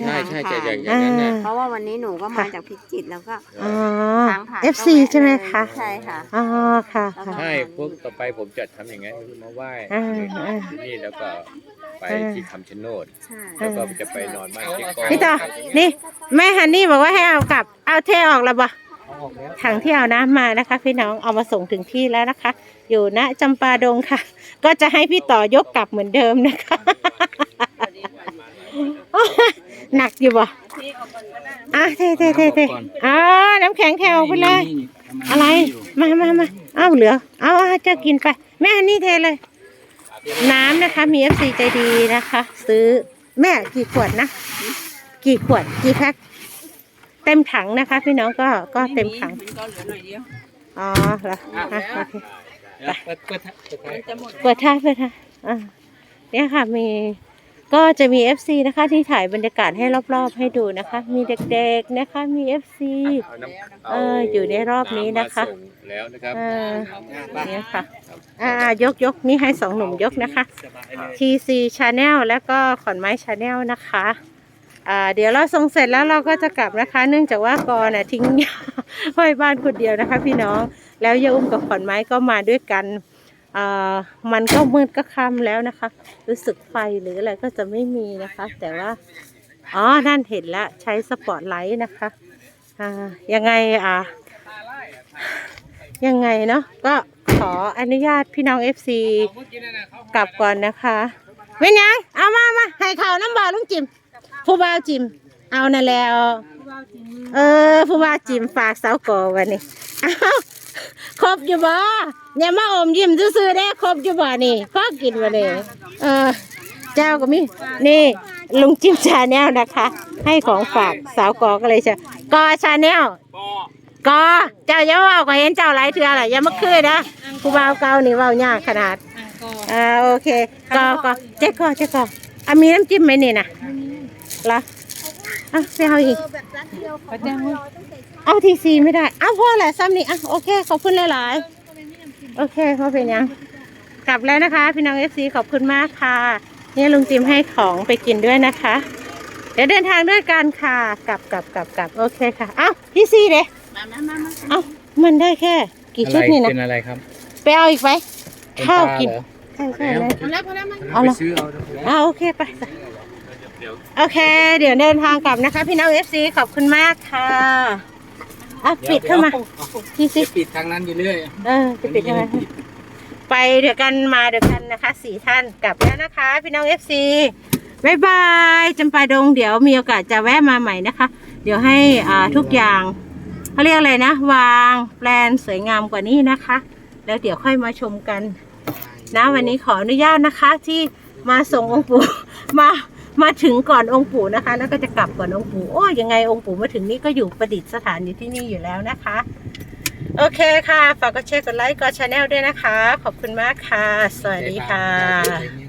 ใช่ใช่ทางจะอย่างอผ่าย่านงนั้นน่ะเพราะว่าวันนี้หนูก็มาค่ะจากพิจิตรแล้วก็อ๋อทางผ่าน FC ก็แวใช่ไหมเลยคะใช่ค่ะอ๋อค่ะค่ะใช่พวกต่อไปผมจะทำอย่างนั้นคือมาไหว้อ่าอ่าที่นี่แล้วก็ไปอ่าที่คำชะโนดใช่แล้วก็จะไปนอนบ้านเจ๊กองพี่ต่อนี่แม่ฮันนี่บอกว่าให้เอากลับเอาเทออกแล้วบ่ถังที่เอาน้ำมานะคะ พี่น้องเอามาส่งถึงที่แล้วนะคะ อยู่ณจำปาดงค่ะ ก็จะให้พี่ต่อยกกลับเหมือนเดิมนะคะ หนักอยู่บ่อะเทเทเทเทอ่าน้ำแข็งแถวไปเลย อะไร มามามาเอาเหลือ เอาเอาจะกินไป แม่ฮันนี่เทเลย น้ำนะคะ มีเอฟซีใจดีนะคะ ซื้อแม่กี่ขวดนะ กี่ขวด กี่แพ็คเต็มถังนะคะ พี่น้องก็ก็เต็มถังมันก็เหลือหน่อยเดียวอ๋อเหรออะโอเคเปิดเปิดเปิดมันจะหมดเปิดท่าเปิดท่าอะเนี่ยค่ะมี ก็จะมี FC นะคะที่ถ่ายบรรยากาศให้รอบๆให้ดูนะคะ มีเด็กๆนะคะมี FC เอาน้ำเอออยู่ในรอบนี้นะคะำมาส่งแล้วนะครับ เออเนี่ยค่ะ อ่ายกยกนี่ให้สองหนุ่มยกนะคะ TC Channel แล้วก็ขอนไม้ Channel นะคะ อ่า เดี๋ยวเราส่งเสร็จแล้วเราก็จะกลับนะคะ เนื่องจากว่ากอน่ะทิ้งยาไว้บ้านคนเดียวนะคะ พี่น้อง แล้วยาอุ้มกับขอนไม้ก็มาด้วยกันอ่า มันก็มืดก็ค่ำแล้วนะคะ รู้สึกไฟหรืออะไรก็จะไม่มีนะคะ แต่ว่า อ๋อ นั่นเห็นล้วใช้สปอตไลท์นะคะยังไงอ่ายังไงเนาะก็ขออนุญาตพี่น้อง FC กลับก่อนนะคะเป็นยังเอามามาให้ข่าวน้ำบาลุงจิมผู้บ่าวจิม เอานั่นแล้ว เออผู้บ่าวจิมฝากสาวกอวันนี้ เอาครบอยู่บ่เนี่ยมาอมยิ้มซื่อๆได้ครบอยู่บ่นี่พ่อกินมาเลยเออเจ้าก็มีนี่ลุงจิมชาแนลนะคะ ให้ของฝากสาวกอก็เลยจะกอชาแนลกอเจ้าอย่าเว่าก็เห็นเจ้าหลายเทื่อแหละอย่ามาคืนนะผู้บ่าวเก่านี่เว้ายากขนาดอ่าโอเคกอกอเจ๊กอเจ๊กออะมีน้ำจิ้มไหมนี่นะเหรออะไปเอาอีก เอาทีซีไม่ได้เอาพ่อแหละซ้ำนี่อะโอเคขอบคุณหลายๆโอเคพอเป็นยังกลับแล้วนะคะ พี่น้องเอฟซีขอบคุณมากค่ะเนี่ยลุงจิมให้ของไปกินด้วยนะคะ เดี๋ยวเดินทางด้วยกันค่ะกลับกลับกลับกลับโอเคค่ะเอ้าทีซีเด้มามามามาเอ้ามันได้แค่ กี่ชุดนี่นะเป็นอะไรครับไปเอาอีกไหมเป็นข้าวปลกินเหรอใช่ใช่เลยพอแล้วพอแล้วมันเอาไปละซื้อเอาอ่าโอเคไปไปโอเค เดี๋ยวเดินทางกลับนะคะ พี่น้องเอฟซีขอบคุณมากค่ะ อะปิดเข้ามาทีซีปิดทางนั้นอยู่เรื่อยเออจะปิดยังไงไปเดี๋ยวกันมาเดี๋ยวกันนะคะสี่ท่านกลับแล้วนะคะ พี่น้องเอฟซีบายบายจำปาดงเดี๋ยวมีโอกาสจะแวะมาใหม่นะคะ เดี๋ยวให้อ่าทุกอย่างเขาเรียกอะไรนะ วางแปลนสวยงามกว่านี้นะคะ แล้วเดี๋ยวค่อยมาชมกัน นะวันนี้ขออนุญาตนะคะที่มาส่งองค์ปู่มา มาถึงก่อนองค์ปู่นะคะ แล้วก็จะกลับก่อนองค์ปู่โอ้ยยังไงองค์ปู่มาถึงนี่ก็อยู่ประดิษฐานอยู่ที่นี่อยู่แล้วนะคะ โอเคค่ะ ฝากกดแชร์กดไลค์กดชาแนลด้วยนะคะ ขอบคุณมากค่ะ สวัสดีค่ะ